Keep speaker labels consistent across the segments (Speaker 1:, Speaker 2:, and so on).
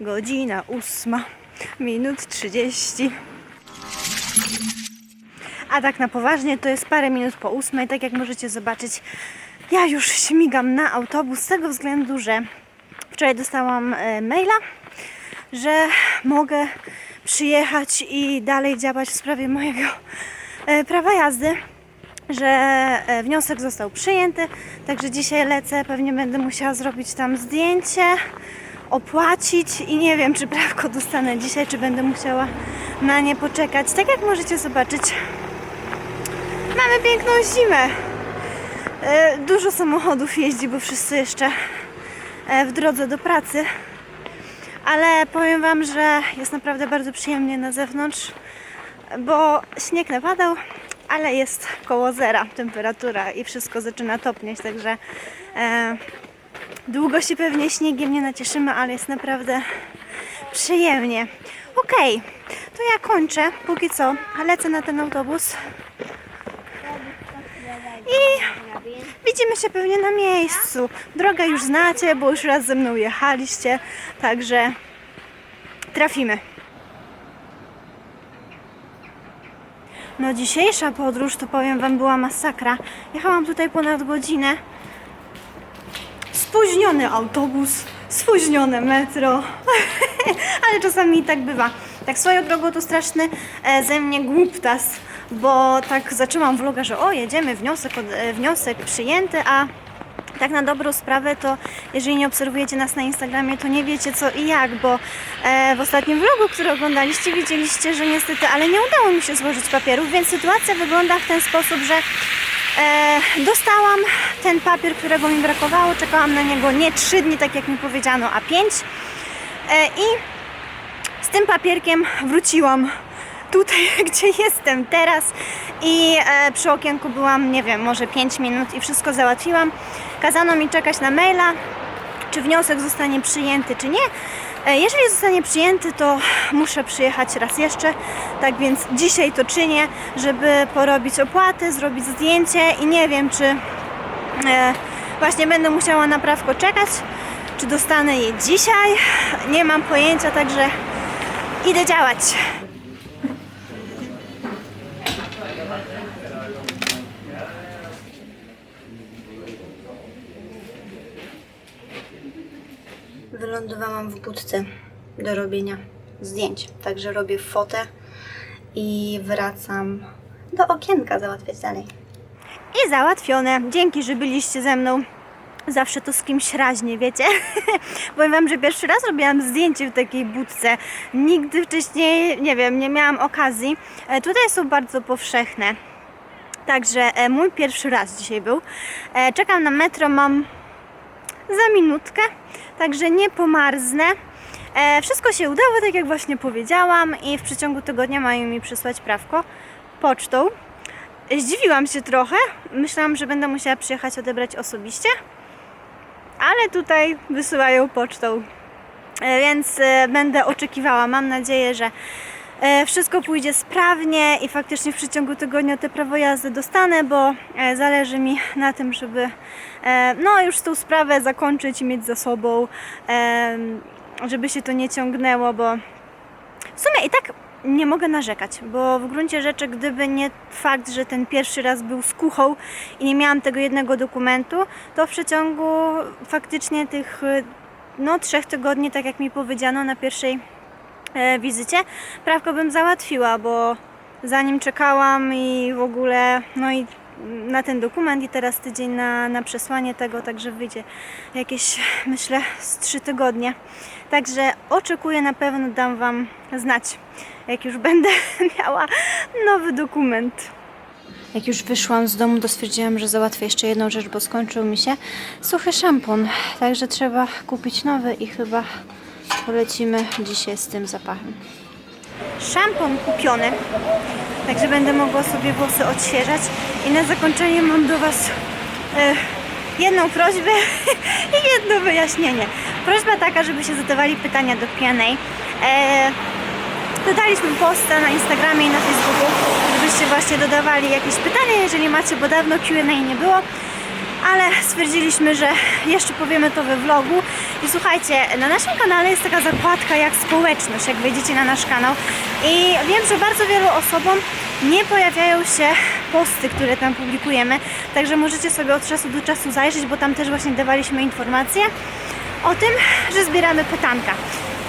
Speaker 1: Godzina ósma, minut 30. A tak na poważnie to jest parę minut po ósmej. Tak jak możecie zobaczyć, ja już śmigam na autobus z tego względu, że wczoraj dostałam e, maila, że mogę przyjechać i dalej działać w sprawie mojego e, prawa jazdy że e, wniosek został przyjęty, także dzisiaj lecę, pewnie będę musiała zrobić tam zdjęcie, opłacić i nie wiem, czy prawko dostanę dzisiaj, czy będę musiała na nie poczekać. Tak jak możecie zobaczyć, mamy piękną zimę. E, Dużo samochodów jeździ, bo wszyscy jeszcze e, w drodze do pracy. Ale powiem Wam, że jest naprawdę bardzo przyjemnie na zewnątrz, bo śnieg napadał, ale jest koło zera temperatura i wszystko zaczyna topnieć, także e, długo się pewnie śniegiem nie nacieszymy, ale jest naprawdę przyjemnie. Okej, to ja kończę póki co, lecę na ten autobus i widzimy się pewnie na miejscu. Drogę już znacie, bo już raz ze mną jechaliście, także trafimy. No dzisiejsza podróż, to powiem Wam, była masakra. Jechałam tutaj ponad godzinę. Spóźniony autobus, spóźnione metro. Ale czasami tak bywa. Tak swoją drogą to straszny e, ze mnie głuptas, bo tak zaczęłam vloga, że o, jedziemy, wniosek, e, wniosek przyjęty, a tak na dobrą sprawę, to jeżeli nie obserwujecie nas na Instagramie, to nie wiecie co i jak, bo e, w ostatnim vlogu, który oglądaliście, widzieliście, że niestety, ale nie udało mi się złożyć papierów, więc sytuacja wygląda w ten sposób, że dostałam ten papier, którego mi brakowało, czekałam na niego nie 3 dni, tak jak mi powiedziano, a 5 e, i z tym papierkiem wróciłam tutaj, gdzie jestem teraz i e, przy okienku byłam, nie wiem, może 5 minut i wszystko załatwiłam. Kazano mi czekać na maila, czy wniosek zostanie przyjęty, czy nie. E, jeżeli zostanie przyjęty, to muszę przyjechać raz jeszcze, tak więc dzisiaj to czynię, żeby porobić opłaty, zrobić zdjęcie i nie wiem, czy e, właśnie będę musiała na prawko czekać, czy dostanę je dzisiaj. Nie mam pojęcia, także idę działać. Wylądowałam w budce do robienia zdjęć, także robię fotę i wracam do okienka załatwiać dalej. I załatwione. Dzięki, że byliście ze mną. Zawsze to z kimś raźnie, wiecie? Powiem Wam, że pierwszy raz robiłam zdjęcie w takiej budce. Nigdy wcześniej, nie wiem, nie miałam okazji. E, Tutaj są bardzo powszechne. Także e, mój pierwszy raz dzisiaj był. E, Czekam na metro, mam za minutkę, także nie pomarznę. E, wszystko się udało, tak jak właśnie powiedziałam, i w przeciągu tygodnia mają mi przysłać prawko pocztą. Zdziwiłam się trochę. Myślałam, że będę musiała przyjechać odebrać osobiście, ale tutaj wysyłają pocztą. E, więc e, będę oczekiwała. Mam nadzieję, że wszystko pójdzie sprawnie i faktycznie w przeciągu tygodnia te prawo jazdy dostanę, bo e, zależy mi na tym, żeby e, no już tą sprawę zakończyć i mieć za sobą, e, żeby się to nie ciągnęło, bo w sumie i tak nie mogę narzekać, bo w gruncie rzeczy, gdyby nie fakt, że ten pierwszy raz był z kuchą i nie miałam tego jednego dokumentu, to w przeciągu faktycznie tych no, trzech tygodni, tak jak mi powiedziano na pierwszej e, wizycie, prawko bym załatwiła, bo zanim czekałam i w ogóle, no i na ten dokument i teraz tydzień na, na przesłanie tego, także wyjdzie jakieś, myślę, z trzy tygodnie. Także oczekuję, na pewno dam Wam znać, jak już będę miała nowy dokument. Jak już wyszłam z domu, to stwierdziłam, że załatwię jeszcze jedną rzecz, bo skończył mi się suchy szampon. Także trzeba kupić nowy i chyba polecimy dzisiaj z tym zapachem. Szampon kupiony, także będę mogła sobie włosy odświeżać. I na zakończenie mam do Was e, jedną prośbę i jedno wyjaśnienie. Prośba taka, żeby się zadawali pytania do pianej. E, Dodaliśmy posta na Instagramie i na Facebooku, żebyście właśnie dodawali jakieś pytania, jeżeli macie, bo dawno Q&A nie było. Ale stwierdziliśmy, że jeszcze powiemy to we vlogu. I słuchajcie, na naszym kanale jest taka zakładka jak społeczność, jak wejdziecie na nasz kanał. I wiem, że bardzo wielu osobom nie pojawiają się posty, które tam publikujemy, także możecie sobie od czasu do czasu zajrzeć, bo tam też właśnie dawaliśmy informacje o tym, że zbieramy pytanka.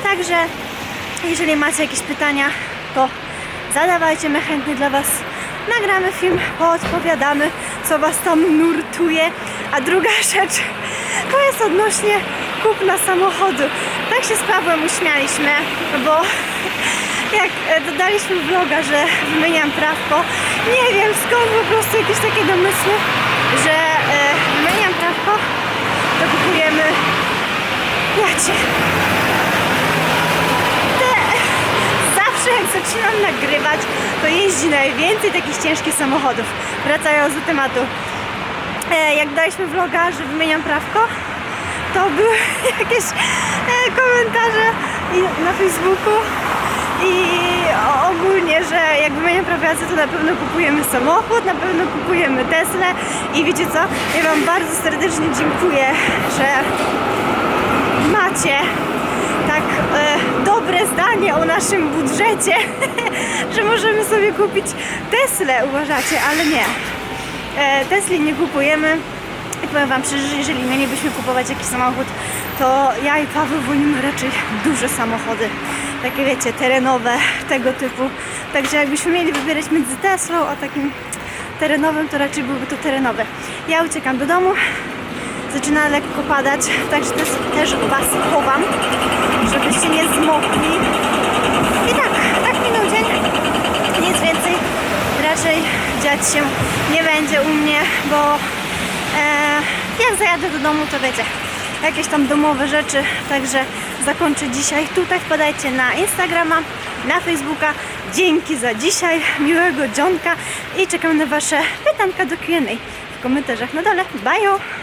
Speaker 1: Także jeżeli macie jakieś pytania, to zadawajcie, my chętnie dla Was nagramy film, odpowiadamy, co Was tam nurtuje. A druga rzecz to jest odnośnie kupna samochodu. Tak się z Pawłem uśmialiśmy, bo jak e, dodaliśmy vloga, że wymieniam prawko, nie wiem skąd po prostu jakieś takie domysły, że e, wymieniam prawko, to kupujemy jacie. Te, zawsze jak zaczynam nagrywać, to jeździ najwięcej takich ciężkich samochodów. Wracając do tematu. E, jak daliśmy vloga, że wymieniam prawko, to były jakieś e, komentarze na Facebooku i ogólnie, że jak wymieniam prawo jazdy, to na pewno kupujemy samochód, na pewno kupujemy Tesla i wiecie co? Ja Wam bardzo serdecznie dziękuję, że macie dobre zdanie o naszym budżecie, że możemy sobie kupić Teslę, uważacie, ale nie. E, Tesli nie kupujemy. I powiem Wam szczerze, że jeżeli mielibyśmy kupować jakiś samochód, to ja i Paweł wolimy raczej duże samochody. Takie wiecie, terenowe, tego typu. Także jakbyśmy mieli wybierać między Teslą a takim terenowym, to raczej byłby to terenowy. Ja uciekam do domu. Zaczyna lekko padać, także też, też Was chowam, żebyście nie zmokli. I tak, tak minął dzień. Nic więcej raczej dziać się nie będzie u mnie, bo e, jak zajadę do domu, to wiecie, jakieś tam domowe rzeczy, także zakończę dzisiaj. Tutaj wpadajcie na Instagrama, na Facebooka. Dzięki za dzisiaj, miłego dzionka i czekam na Wasze pytanka do Q&A w komentarzach na dole. Bye!